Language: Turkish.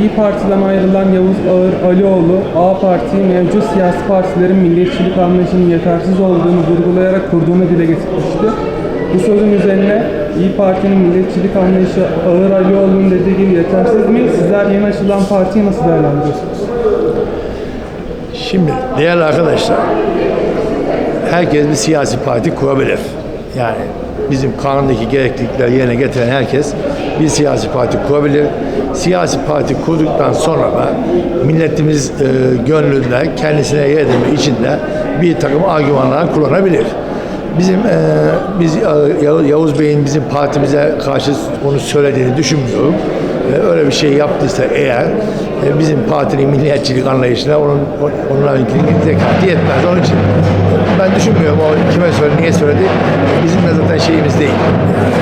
İyi Parti'den ayrılan Yavuz Ağır Alioğlu, A Parti mevcut siyasi partilerin milliyetçilik anlayışının yetersiz olduğunu vurgulayarak kurduğunu dile getirmişti. Bu sözün üzerine İyi Parti'nin milliyetçilik anlayışı Ağır Alioğlu'nun dediği gibi yetersiz mi? Sizler yeni açılan partiyi nasıl değerlendiriyorsunuz? Şimdi değerli arkadaşlar, herkes bir siyasi parti kurabilir. Yani bizim kanundaki gereklilikleri yerine getiren herkes bir siyasi parti kurabilir. Siyasi parti kurduktan sonra da milletimiz e, gönlünde kendisine yer edilme içinde bir takım argümanlar kullanabilir. Bizim e, biz e, Yav- Yavuz Bey'in bizim partimize karşı onu söylediğini düşünmüyorum. E, öyle bir şey yaptıysa eğer e, bizim partinin milliyetçilik anlayışına onun onlarınkinin zekatı yetmez. Onun için ben düşünmüyorum o kime söyledi, niye söyledi. Bizim de zaten şeyimiz değil. Kendisiyle